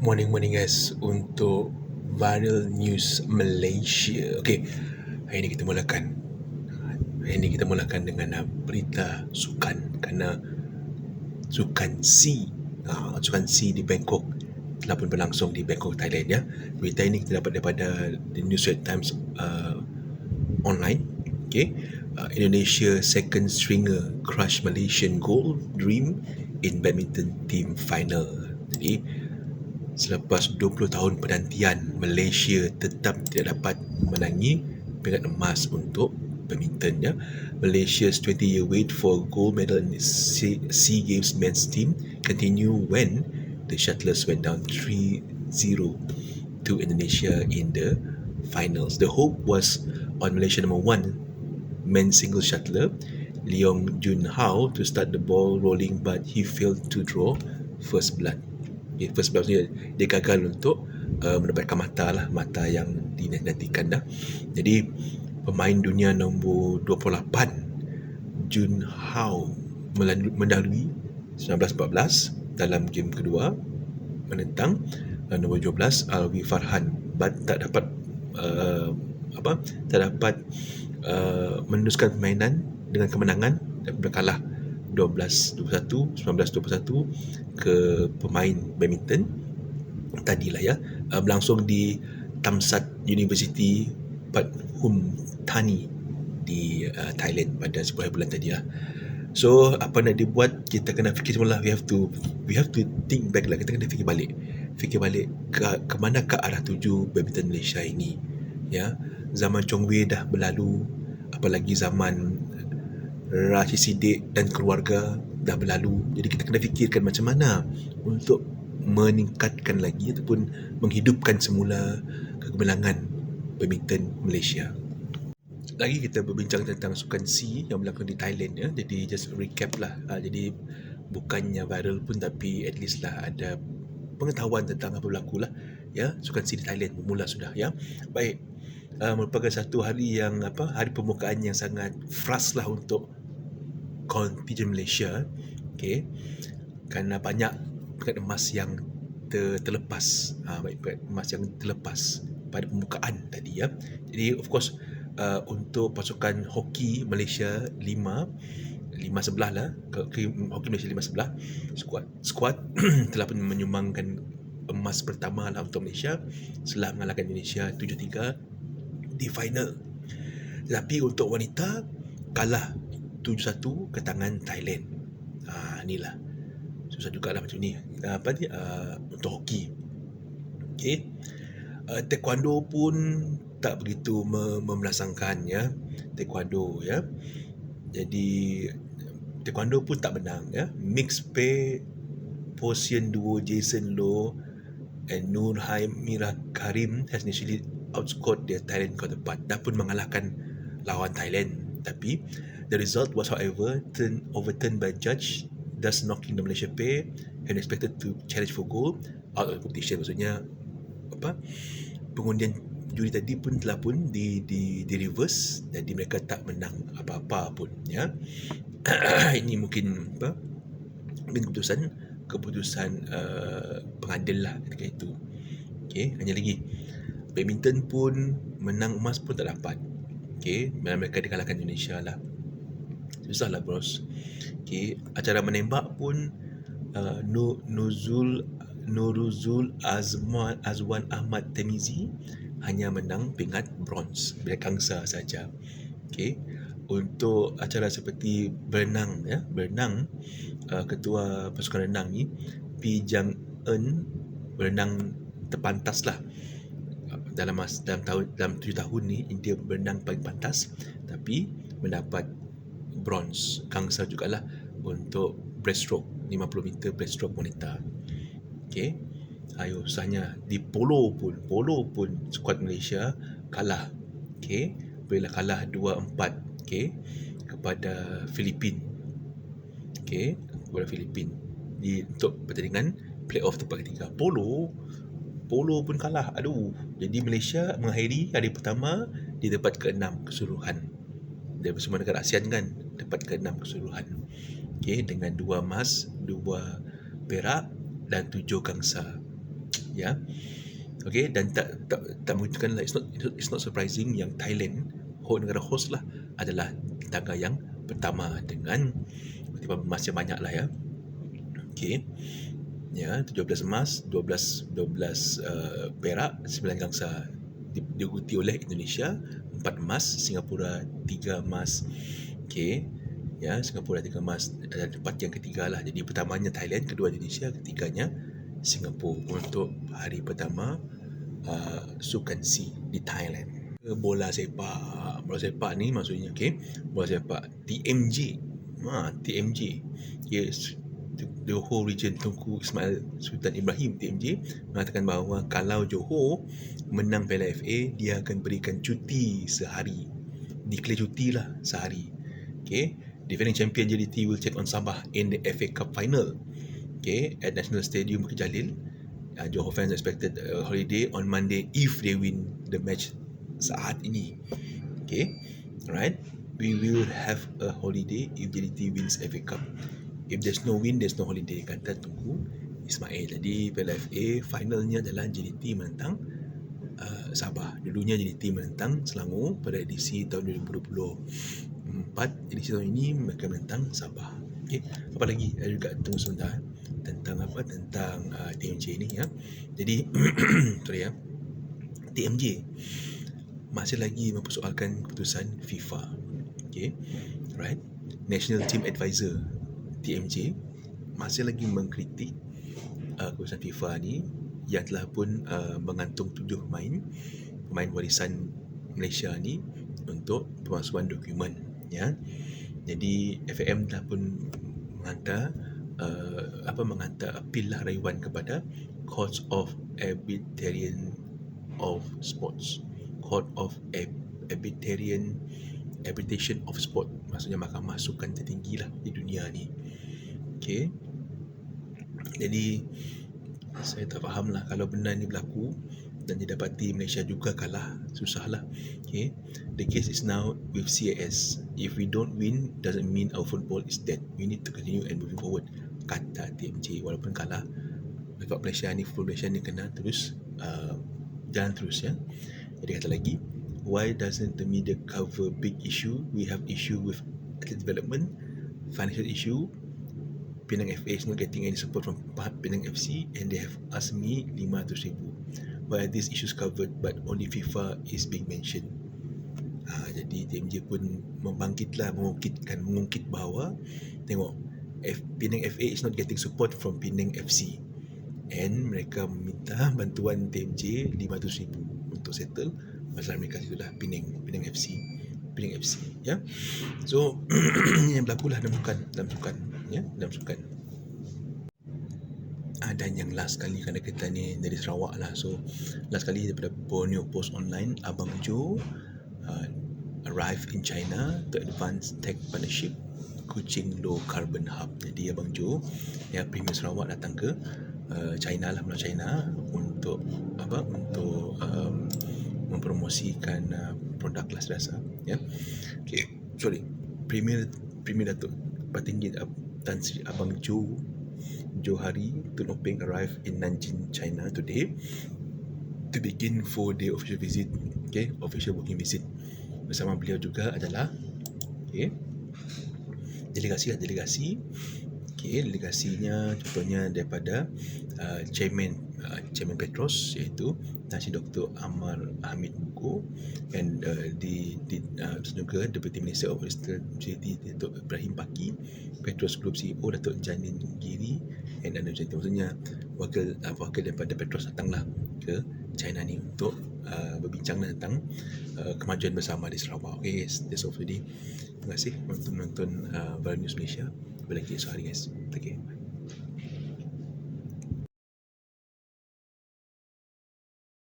morning-morning guys untuk viral news Malaysia. Okey, hari ini kita mulakan. Hari ini kita mulakan dengan uh, berita sukan kerana sukan C, uh, sukan C di Bangkok telah pun berlangsung di Bangkok, Thailand ya. Berita ini kita dapat daripada The New Straits Times uh, online. Okey, uh, Indonesia second stringer crush Malaysian goal dream in badminton team final. Jadi selepas 20 tahun penantian Malaysia tetap tidak dapat menangi peringkat emas untuk badminton ya. Malaysia's 20 year wait for gold medal in SEA Games men's team continue when the shuttlers went down 3-0 to Indonesia in the finals. The hope was on Malaysia number one men's single shuttler Leong Jun Hao to start the ball rolling but he failed to draw first blood first blood dia, dia gagal untuk uh, mendapatkan mata lah mata yang dinantikan dah. Jadi pemain dunia nombor 28 Jun Hao mendahului 1914 dalam game kedua menentang uh, nombor 12 Alwi Farhan. But tak dapat uh, apa tak dapat uh, meneruskan permainan dengan kemenangan dan berkalah 12-21, 19-21 ke pemain badminton. Tadilah ya. Uh, berlangsung di Tamsat University Pathum Thani di uh, Thailand pada 10 bulan tadi ya. So apa nak dibuat? Kita kena fikir semula. We have to we have to think back lah. Kita kena fikir balik. Fikir balik ke, ke mana ke arah tuju badminton Malaysia ini ya. Zaman Chong Wei dah berlalu. Apalagi zaman Rashid Siddiq dan keluarga dah berlalu. Jadi kita kena fikirkan macam mana untuk meningkatkan lagi ataupun menghidupkan semula kegemilangan badminton Malaysia. Lagi kita berbincang tentang sukan C yang berlaku di Thailand ya. Jadi just recap lah. Ha, jadi bukannya viral pun tapi at least lah ada pengetahuan tentang apa berlaku lah ya sukan C di Thailand bermula sudah ya. Baik. Uh, merupakan satu hari yang apa hari pembukaan yang sangat frust lah untuk kontingen Malaysia okay, kerana banyak peringkat emas yang ter, terlepas ha, baik peringkat emas yang terlepas pada pembukaan tadi ya. Jadi of course uh, untuk pasukan hoki Malaysia 5 lima sebelah lah hoki Malaysia lima sebelah squad squad telah pun menyumbangkan emas pertama lah untuk Malaysia setelah mengalahkan Indonesia 7-3 di final. Tetapi untuk wanita kalah 7-1 ke tangan Thailand. Ha, inilah. Susah juga lah macam ni. Apa ni? Uh, untuk hoki. Okay. Uh, taekwondo pun tak begitu memelasangkan ya. Taekwondo ya. Jadi taekwondo pun tak menang ya. Mix pay Posian duo Jason Low and Nur Mira Karim has initially outscored their Thailand counterpart. Dah pun mengalahkan lawan Thailand. Tapi The result was, however, turn, overturned by judge, thus knocking the Malaysia pair and expected to challenge for gold out of the competition. Maksudnya, apa? Pengundian juri tadi pun telah pun di, di, di reverse jadi mereka tak menang apa-apa pun. Ya. Ini mungkin apa? Mungkin keputusan keputusan uh, pengadil lah ketika itu. Okay, hanya lagi. Badminton pun menang emas pun tak dapat. Okay, mereka dikalahkan Indonesia lah susah lah bros okay. acara menembak pun uh, Nuzul Nuruzul Azman Azwan Ahmad Temizi hanya menang pingat bronze belakangsa saja okay. untuk acara seperti berenang ya berenang uh, ketua pasukan renang ni Pi Jang En berenang terpantas lah dalam mas, dalam tahun dalam tujuh tahun ni India berenang paling pantas tapi mendapat bronze gangsa jugalah untuk breaststroke 50 meter breaststroke wanita okey. Ayo usahnya di polo pun polo pun skuad Malaysia kalah. Okey. Bila kalah 2-4 okey kepada Filipin. Okey kepada Filipin. Di untuk pertandingan playoff tempat ketiga. Polo polo pun kalah. Aduh. Jadi Malaysia mengakhiri hari pertama di tempat ke-6 keseluruhan. Dia semua negara ASEAN kan dapat ke-6 keseluruhan. Okey dengan dua emas, dua perak dan tujuh gangsa. ya Okay, dan tak tak tak mengejutkan lah. It's not it's not surprising yang Thailand, host negara host lah adalah tangga yang pertama dengan tiba emas yang banyak lah ya. Okay. Ya, 17 emas, 12 12 uh, perak, 9 gangsa diikuti oleh Indonesia, 4 emas, Singapura 3 emas. Okay. Ya, Singapura 3 emas dan tempat yang ketiga lah. Jadi pertamanya Thailand, kedua Indonesia, ketiganya Singapura untuk hari pertama uh, Sukan C di Thailand. Bola sepak, bola sepak ni maksudnya okay? bola sepak TMJ. Ha, TMJ. Yes, whole region Tunku Ismail Sultan Ibrahim TMJ mengatakan bahawa kalau Johor menang Piala FA dia akan berikan cuti sehari. Declare cuti lah sehari. Okay. Defending champion JDT will take on Sabah in the FA Cup final okay, at National Stadium Bukit Jalil. Uh, Johor fans expected a holiday on Monday if they win the match saat ini. Okay, right? We will have a holiday if JDT wins FA Cup. If there's no win, there's no holiday. Kata tunggu Ismail. Jadi Piala FA finalnya adalah JDT menentang uh, Sabah. Dulunya JDT menentang Selangor pada edisi tahun 2024. Edisi tahun ini mereka menentang Sabah. Okay. Apa lagi? Saya juga tunggu sebentar tentang apa tentang uh, TMJ ni ya. Jadi sorry ya. TMJ masih lagi mempersoalkan keputusan FIFA. Okay. Right? National Team Advisor TMJ masih lagi mengkritik uh, keputusan FIFA ni yang telah pun uh, mengantung tujuh pemain pemain warisan Malaysia ni untuk pemalsuan dokumen ya. Jadi FAM telah pun menghantar uh, apa menghantar appeal lah rayuan kepada Court of Arbitration of Sports. Court of Arbitration Arbitration of Sport. Maksudnya mahkamah sukan tertinggi lah di dunia ni. Okay jadi saya tak faham lah kalau benda ni berlaku dan didapati Malaysia juga kalah. Susah lah okay. The case is now with CAS if we don't win doesn't mean our football is dead. We need to continue and moving forward. Kata TMJ walaupun kalah sebab Malaysia ni full Malaysia ni kena terus uh, jalan terus ya. Jadi kata lagi why doesn't the media cover big issue? We have issue with athlete development financial issue. Penang FA is not getting any support from Penang FC and they have asked me 500 ribu why are these issues covered but only FIFA is being mentioned. Ha, jadi TMJ pun membangkitlah mengungkitkan mengungkit bahawa tengok F, Penang FA is not getting support from Penang FC and mereka meminta bantuan TMJ RM500,000 untuk settle. Masalah mereka itulah Penang Penang FC Penang FC ya. So ini yang berlaku lah dalam sukan dalam sukan ya dalam sukan ah, dan yang last kali kerana kita ni dari Sarawak lah so last kali daripada Borneo Post Online Abang Joe uh, arrive in China to advance tech partnership Kuching Low Carbon Hub. Jadi Abang Jo yang Premier Sarawak datang ke uh, China lah, Melayu China untuk apa? Untuk um, mempromosikan uh, produk kelas dasar. Ya. Okay. Sorry. Premier Premier Datuk Patinggi uh, Tan Sri Abang Jo Johari Tun Openg arrive in Nanjing, China today to begin four day official visit. Okay, official working visit. Bersama beliau juga adalah okay, delegasi lah delegasi okay, delegasinya contohnya daripada uh, chairman uh, chairman Petros iaitu Nasi Dr. Amar Hamid Buku dan uh, di, di uh, juga Deputy Minister of Security Datuk Ibrahim Paki Petros Group CEO Datuk Janin Giri dan ada macam maksudnya wakil uh, wakil daripada Petros datanglah ke China ni untuk uh, berbincang tentang uh, kemajuan bersama di Sarawak. Okay guys, that's all for today. Terima kasih menonton-nonton uh, Viral News Malaysia. Berlagi esok hari guys. Okay, bye.